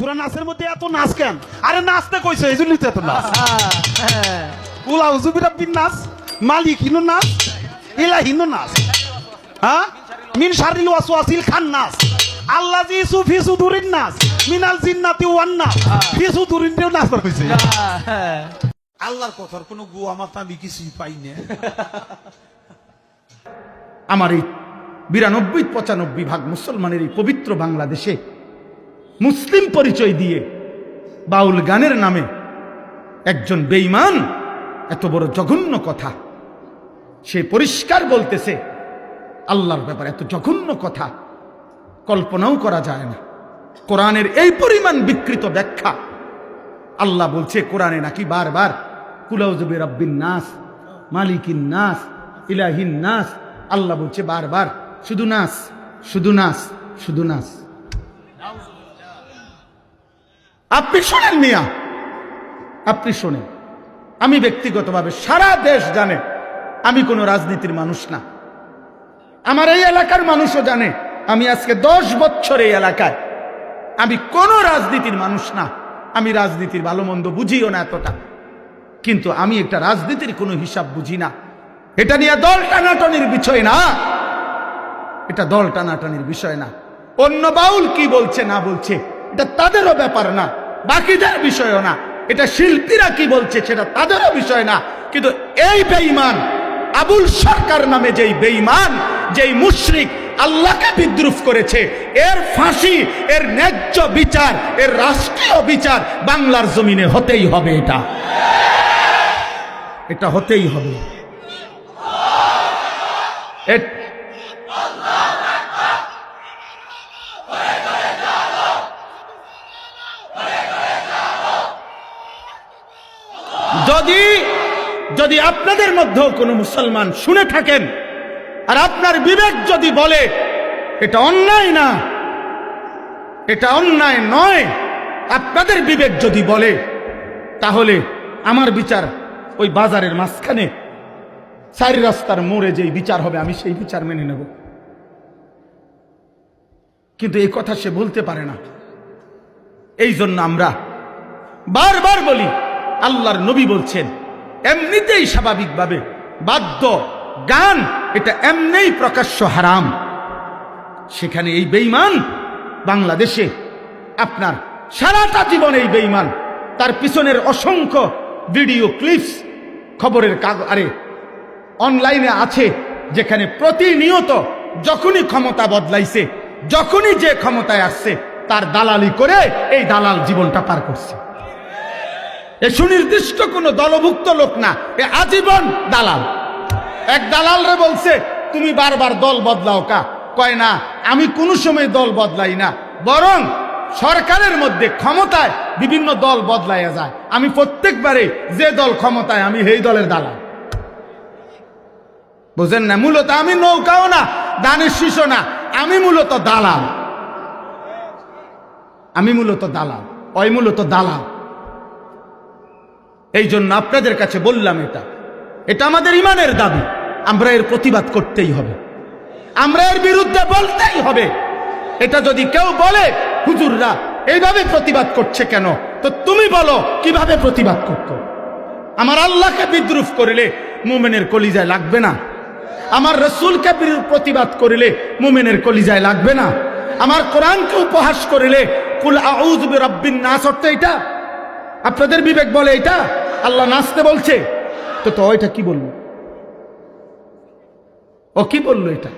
সুরা নাচের মধ্যে এত নাচ কেন? আরে নাচতে কইছে এই জন্যই তো এত নাচ। হ্যাঁ উলা হুজুবিরা বিন নাচ মালিক হিনো নাচ ইলা হিনো নাচ। হ্যাঁ? মিন শারিল ওয়াসওয়াসিল খান নাচ। আল্লাহ জি সুফি সুদুরিন নাচ মিনাল জিন্নাতি ওয়ান নাচ ফি সুদুরিন দেও নাচ কইছে হ্যাঁ আল্লাহর কথার কোনো গুয়া মাথা আমি কিছুই পাই না। আমার এই বিরানব্বই পঁচানব্বই ভাগ মুসলমানের এই পবিত্র বাংলাদেশে মুসলিম পরিচয় দিয়ে বাউল গানের নামে একজন বেঈমান, এত বড় জঘন্য কথা। সে পরিষ্কার বলতেছে, আল্লাহর ব্যাপারে এত জঘন্য কথা, কল্পনাও করা যায় না। কোরআনের এই পরিমাণ বিকৃত ব্যাখ্যা, আল্লাহ বলছে, কোরআনে নাকি বারবার কুলাউজবে রব্বিন নাস, মালিকিন নাস, ইলাহিন নাস। আল্লাহ বলছে, বারবার, শুধু নাস শুধু নাস শুধু নাস। আপনি শোনেন মিয়া। আপনি শোনেন। আমি ব্যক্তিগতভাবে সারা দেশ জানে আমি কোনো রাজনীতির মানুষ না। আমার এই এলাকার মানুষও জানে আমি আজকে দশ বছর এই এলাকায়। আমি কোনো রাজনীতির মানুষ না। আমি রাজনীতির ভালো মন্দ বুঝিও না এতটা। কিন্তু আমি একটা রাজনীতির কোনো হিসাব বুঝি না। এটা নিয়ে দল টানাটানির বিষয় না। এটা দল টানাটানির বিষয় না। অন্য বাউল কি বলছে না বলছে, এটা তাদেরও ব্যাপার না। বাকিদের বিষয়ও না। এটা শিল্পীরা কি বলছে সেটা তাদেরও বিষয় না। কিন্তু এই বেঈমান, আবুল সরকার নামে যেই বেঈমান, যেই মুশরিক আল্লাহকে বিদ্রুপ করেছে, এর ফাঁসি, এর ন্যায্য বিচার, এর রাষ্ট্রীয় বিচার বাংলার জমিনে হতেই হবে এটা। এটা হতেই হবে এ- যদি যদি আপনাদের মধ্যেও কোনো মুসলমান শুনে থাকেন, আর আপনার বিবেক যদি বলে, এটা অন্যায় না, এটা অন্যায় নয়, আপনাদের বিবেক যদি বলে, তাহলে আমার বিচার ওই বাজারের মাঝখানে, চারি রাস্তার মোড়ে যেই বিচার হবে, আমি সেই বিচার মেনে নেব। কিন্তু এই কথা সে বলতে পারে না। এই জন্য আমরা বারবার বলি আল্লাহর নবী বলছেন, এমনিতেই স্বাভাবিকভাবে বাদ্য, গান, এটা এমনিই প্রকাশ্য হারাম। সেখানে এই বেইমান বাংলাদেশে আপনার সারাটা জীবন এই বেইমান তার পিছনের অসংখ্য ভিডিও ক্লিপস খবরের কাগজ আরে, অনলাইনে আছে, যেখানে প্রতিনিয়ত যখনই ক্ষমতা বদলাইছে, যখনই যে ক্ষমতায় আসছে, তার দালালি করে এই দালাল জীবনটা পার করছে। এ সুনির্দিষ্ট কোন দলভুক্ত লোক না, এ আজীবন দালাল। এক দালাল রে বলছে, তুমি বারবার দল বদলাও কা? কয়, না, আমি কোনো সময় দল বদলাই না, বরং সরকারের মধ্যে ক্ষমতায় বিভিন্ন দল বদলাইয়া যায়। আমি প্রত্যেকবারে যে দল ক্ষমতায়, আমি সেই দলের দালাল। বুঝেন না, মূলত আমি নৌকাও না, দানের শিশু না, আমি মূলত দালাল। আমি মূলত দালাল ওই মূলত দালাল। এই জন্য আপনাদের কাছে বললাম এটা। এটা আমাদের ইমানের দাবি। আমরা এর প্রতিবাদ করতেই হবে। আমরা এর বিরুদ্ধে বলতেই হবে। এটা যদি কেউ বলে, হুজুররা এইভাবে প্রতিবাদ করছে কেন? তো তুমি বলো, কীভাবে প্রতিবাদ করতো? আমার আল্লাহকে বিদ্রুপ করিলে মুমেনের কলিজায় লাগবে না। আমার রসুলকে প্রতিবাদ করিলে মুমেনের কলিজায় লাগবে না। আমার কোরআনকে উপহাস করিলে, কুল আউজ রব্বিন না অর্থ এটা। আপনাদের বিবেক বলে এটা? আল্লাহ নাচতে বলছে। তো তো, এটা কি বলল? ও কি বলল এটা?